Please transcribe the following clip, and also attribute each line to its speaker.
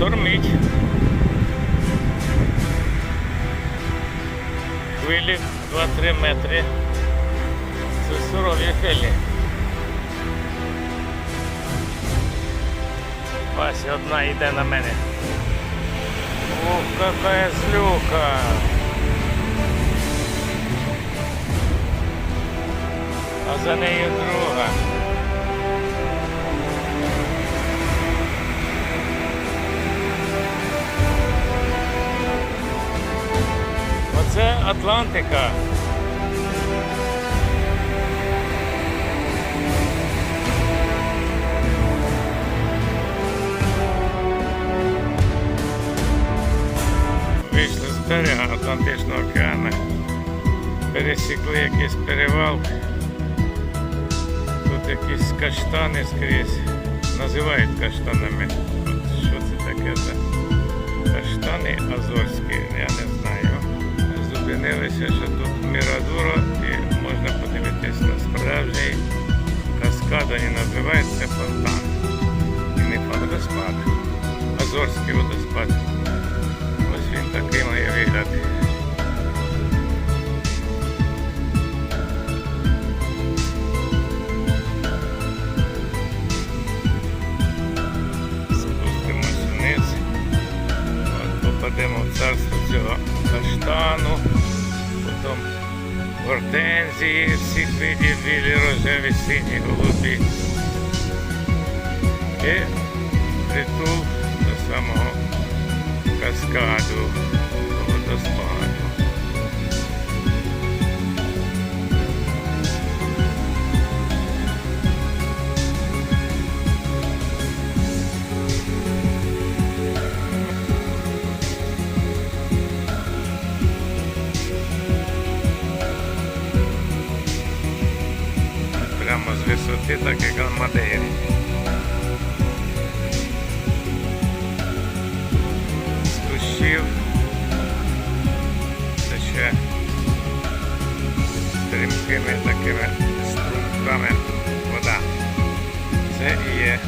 Speaker 1: штормить. Хвилі 2-3 метри. Це сурові хвилі. Ось одна йде на мене. Ох, какая слюка! А за нею друга. Оце Атлантика. Вийшли з берега Атлантичного океану, пересікли якийсь перевал. Тут якісь каштани скрізь. Називають каштанами. От що це таке? Каштани Азорські. Зупинилися, що тут Мірадуро і можна подивитись на справжній каскад, вони називаються фонтан. І не водоспад. Азорський водоспад. Ось він такий має вигляд. Спустимось вниз. Попадемо в царство цього каштану, гортензії всіх видів білі, рожеві, сині, голубі. І притул до самого каскаду, Прямо з висоти, так як на Мадейрі. З кущів тече стрімкими такими струмками вода. Це і є